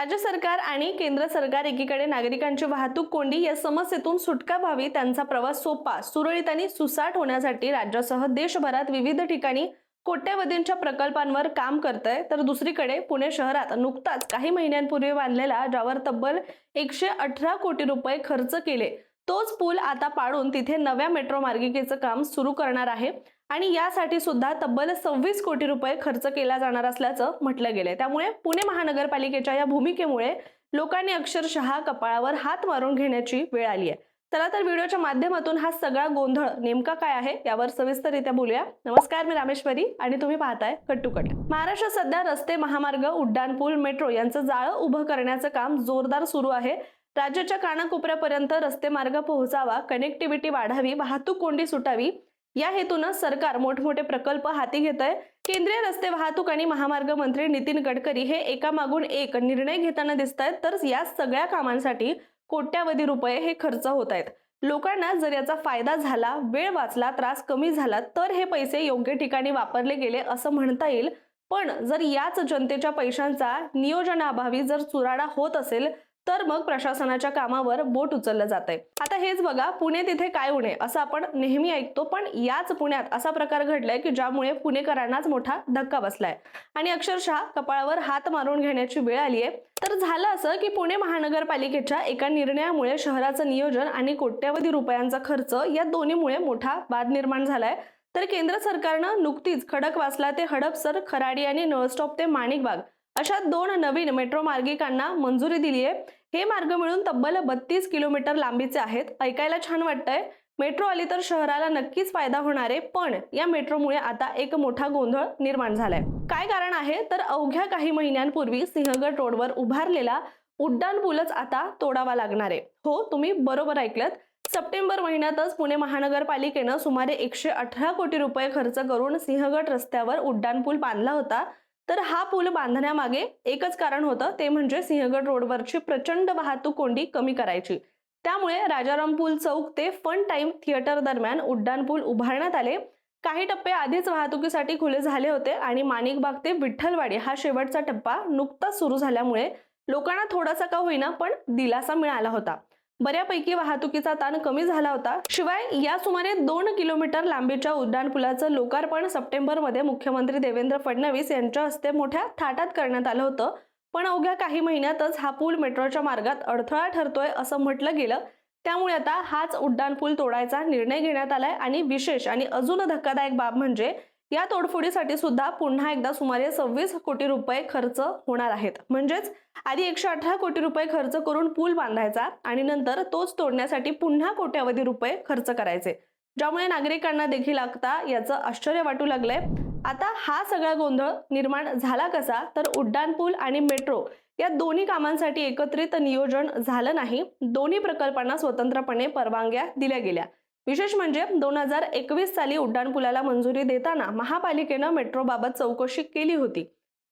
राज्य सरकार आणि केंद्र सरकार एकीकडे नागरिकांची वाहतूक कोंडी या समस्येतून सुटका व्हावी त्यांचा प्रवास सोपा सुरळीत आणि सुसाट होण्यासाठी राज्यासह देशभरात विविध ठिकाणी कोट्यवधींच्या प्रकल्पांवर काम करत आहे तर दुसरीकडे पुणे शहरात नुकताच काही महिन्यांपूर्वी बांधलेला ज्यावर तब्बल एकशे अठरा कोटी रुपये खर्च केले तोच पूल आता पाडून तिथे नव्या मेट्रो मार्गिकेचं काम सुरू करणार आहे. आणि यासाठी सुद्धा तब्बल सव्वीस कोटी रुपये खर्च केला जाणार असल्याचं म्हटलं गेलंय. त्यामुळे पुणे महानगरपालिकेच्या या भूमिकेमुळे लोकांनी अक्षरशः कपाळावर हात मारून घेण्याची वेळ आली आहे. चला तर व्हिडिओच्या माध्यमातून हा सगळा गोंधळ नेमका काय आहे यावर सविस्तररित्या बोलूया. नमस्कार मी रामेश्वरी आणि तुम्ही पाहताय कट्टुकट महाराष्ट्रात सध्या रस्ते महामार्ग उड्डाणपूल मेट्रो यांचं जाळं उभं करण्याचं काम जोरदार सुरू आहे. राज्याच्या कानाकोपऱ्यापर्यंत रस्ते मार्ग पोहोचावा कनेक्टिव्हिटी वाढावी वाहतूक कोंडी सुटावी या हेतूनं सरकार मोठमोठे प्रकल्प हाती घेत आहे केंद्रीय रस्ते वाहतूक आणि महामार्ग मंत्री नितीन गडकरी हे एकामागून एक निर्णय घेताना दिसत आहेत तर या सगळ्या कामांसाठी कोट्यावधी रुपये हे खर्च होत आहेत लोकांना जर याचा फायदा झाला वेळ वाचला त्रास कमी झाला तर हे पैसे योग्य ठिकाणी वापरले गेले असं म्हणता येईल. पण जर याच जनतेच्या पैशांचा नियोजनाअभावी जर चुराडा होत असेल तर मग प्रशासनाच्या कामावर बोट उचललं जात आहे आता हेच बघा पुणे तिथे काय उणे असं आपण नेहमी ऐकतो पण याच पुण्यात असा प्रकार घडलाय की ज्यामुळे पुणेकरांनाच मोठा धक्का बसलाय. आणि अक्षरशः कपाळावर हात मारून घेण्याची वेळ आली आहे तर झालं असं की पुणे महानगरपालिकेच्या एका निर्णयामुळे शहराचं नियोजन आणि कोट्यवधी रुपयांचा खर्च या दोन्हीमुळे मोठा वाद निर्माण झालाय. तर केंद्र सरकारनं नुकतीच खडकवासला ते हडपसर खराडी आणि नळस्टॉप ते माणिकबाग अशा दोन नवीन मेट्रो मार्गिकांना मंजुरी दिली आहे हे मार्ग मिळून तब्बल बत्तीस किलोमीटर लांबीचे आहेत. ऐकायला छान वाटतंय. मेट्रो आली तर शहराला नक्कीच फायदा होणार आहे पण या मेट्रोमुळे आता एक मोठा गोंधळ निर्माण झालाय. काय कारण आहे? तर अवघ्या काही महिन्यांपूर्वी सिंहगड रोडवर उभारलेला उड्डाण पूलच आता तोडावा लागणार आहे. हो तुम्ही बरोबर ऐकलत. सप्टेंबर महिन्यातच पुणे महानगरपालिकेनं सुमारे एकशे अठरा कोटी रुपये खर्च करून सिंहगड रस्त्यावर उड्डाणपूल बांधला होता. तर हा पूल बांधण्यामागे एकच कारण होतं ते म्हणजे सिंहगड रोडवरची प्रचंड वाहतूक कोंडी कमी करायची. त्यामुळे राजाराम पूल चौक ते फन टाइम थिएटर दरम्यान उड्डाण पूल उभारण्यात आले. काही टप्पे आधीच वाहतुकीसाठी खुले झाले होते आणि माणिकबाग ते विठ्ठलवाडी हा शेवटचा टप्पा नुकताच सुरू झाल्यामुळे लोकांना थोडासा का होईना पण दिलासा मिळाला होता. बऱ्यापैकी वाहतुकीचा ताण कमी झाला होता. शिवाय या सुमारे दोन किलोमीटर लांबीच्या उड्डाणपुलाचं लोकार्पण सप्टेंबरमध्ये मुख्यमंत्री देवेंद्र फडणवीस यांच्या हस्ते मोठ्या थाटात करण्यात आलं होतं. पण अवघ्या काही महिन्यातच हा पूल मेट्रोच्या मार्गात अडथळा ठरतोय असं म्हटलं गेलं. त्यामुळे आता हाच उड्डाण पूल तोडायचा निर्णय घेण्यात आलाय आणि विशेष आणि अजून धक्कादायक बाब म्हणजे या तोडफोडीसाठी सुद्धा पुन्हा एकदा सुमारे सव्वीस कोटी रुपये खर्च होणार आहेत. म्हणजेच आधी एकशे अठरा कोटी रुपये खर्च करून पूल बांधायचा आणि नंतर तोच तोडण्यासाठी पुन्हा कोट्यावधी रुपये खर्च करायचे. ज्यामुळे नागरिकांना देखील आता याचं आश्चर्य वाटू लागलंय. आता हा सगळा गोंधळ निर्माण झाला कसा? तर उड्डाण पूल आणि मेट्रो या दोन्ही कामांसाठी एकत्रित नियोजन झालं नाही. दोन्ही प्रकल्पांना स्वतंत्रपणे परवानग्या दिल्या गेल्या. विशेष म्हणजे दोन हजार एकवीस साली उड्डाणपुलाला मंजुरी देताना महापालिकेनं मेट्रोबाबत चौकशी केली होती.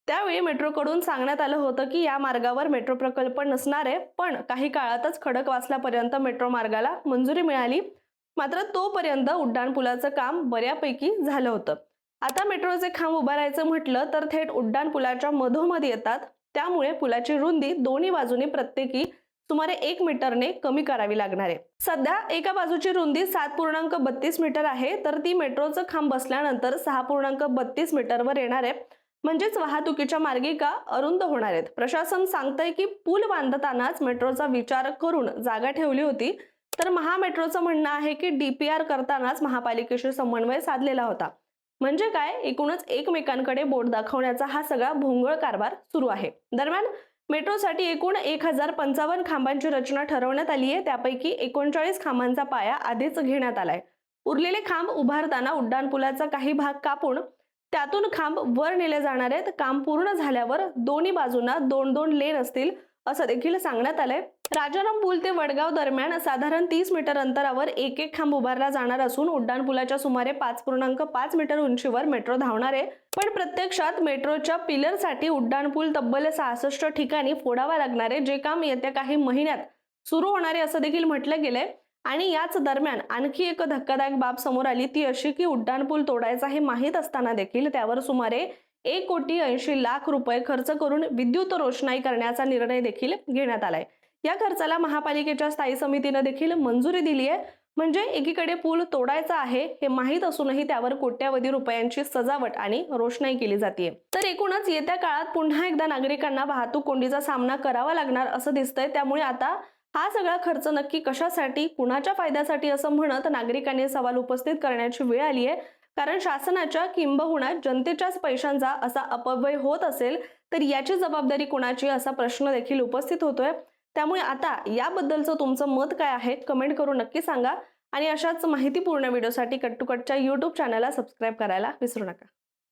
त्यावेळी मेट्रोकडून सांगण्यात आलं होतं की या मार्गावर मेट्रो प्रकल्प नसणार आहे पण काही काळातच खडकवासलापर्यंत मेट्रो मार्गाला मंजुरी मिळाली. मात्र तोपर्यंत उड्डाणपुलाचं काम बऱ्यापैकी झालं होतं. आता मेट्रोचे खांब उभारायचं म्हटलं तर थेट उड्डाणपुलाच्या मधोमध येतात. त्यामुळे पुलाची रुंदी दोन्ही बाजूनी प्रत्येकी सुमारे एक मीटरने कमी करावी लागणार आहे. सध्या एका बाजूची रुंदी सात पूर्णांक बत्तीस मीटर आहे तर ती मेट्रोचं खांब बसल्यानंतर सहा पूर्णांक बत्तीस मीटरवर येणार आहे. म्हणजेच वाहतुकीच्या मार्गिका अरुंद होणार आहेत? प्रशासन सांगतंय की पूल बांधतानाच मेट्रोचा विचार करून जागा ठेवली होती तर महामेट्रोचं म्हणणं आहे की डीपीआर करतानाच महापालिकेशी समन्वय साधलेला होता. म्हणजे काय? एकूणच एकमेकांकडे बोट दाखवण्याचा हा सगळा भोंगळ कारभार सुरू आहे. दरम्यान मेट्रोसाठी एकूण एक हजार पंचावन्न खांबांची रचना ठरवण्यात आली आहे. त्यापैकी एकोणचाळीस खांबांचा पाया आधीच घेण्यात आलाय. उरलेले खांब उभारताना उड्डाणपुलाचा काही भाग कापून त्यातून खांब वर नेले जाणार आहेत. काम पूर्ण झाल्यावर दोन्ही बाजूंना दोन दोन लेन असतील असं देखील सांगण्यात आलंय. राजाराम पूल ते वडगाव दरम्यान साधारण तीस मीटर अंतरावर एक एक खांब उभारला जाणार असून उड्डाण पुलाच्या सुमारे पाच पूर्णांक पाच मीटर उंचीवर मेट्रो धावणार आहे. पण प्रत्यक्षात मेट्रोच्या पिलरसाठी उड्डाण पूल तब्बल सहासष्ट ठिकाणी फोडावा लागणार आहे जे काम येत्या काही महिन्यात सुरू होणार आहे असं देखील म्हटलं गेलंय. आणि याच दरम्यान आणखी एक धक्कादायक बाब समोर आली ती अशी की उड्डाण पूल तोडायचा हे माहीत असताना देखील त्यावर सुमारे एक कोटी ऐंशी लाख रुपये खर्च करून विद्युत रोषणाई करण्याचा निर्णय देखील घेण्यात आलाय. या खर्चाला महापालिकेच्या स्थायी समितीनं देखील मंजुरी दिली आहे. म्हणजे एकीकडे पूल तोडायचा आहे हे माहीत असूनही त्यावर कोट्यावधी रुपयांची सजावट आणि रोषणाई केली जाते तर एकूणच येत्या काळात पुन्हा एकदा नागरिकांना वाहतूक कोंडीचा सामना करावा लागणार असं दिसतंय. त्यामुळे आता हा सगळा खर्च नक्की कशासाठी कुणाच्या फायद्यासाठी असं म्हणत नागरिकांनी सवाल उपस्थित करण्याची वेळ आली आहे. कारण शासनाच्या किंबहुना जनतेच्याच पैशांचा असा अपव्यय होत असेल तर याची जबाबदारी कोणाची असा प्रश्न देखील उपस्थित होतोय. त्यामुळे आता याबद्दलचं तुमचं मत काय आहे कमेंट करून नक्की सांगा. आणि अशाच माहितीपूर्ण व्हिडिओसाठी कट टू कटच्या यूट्यूब चॅनलला सबस्क्राईब करायला विसरू नका.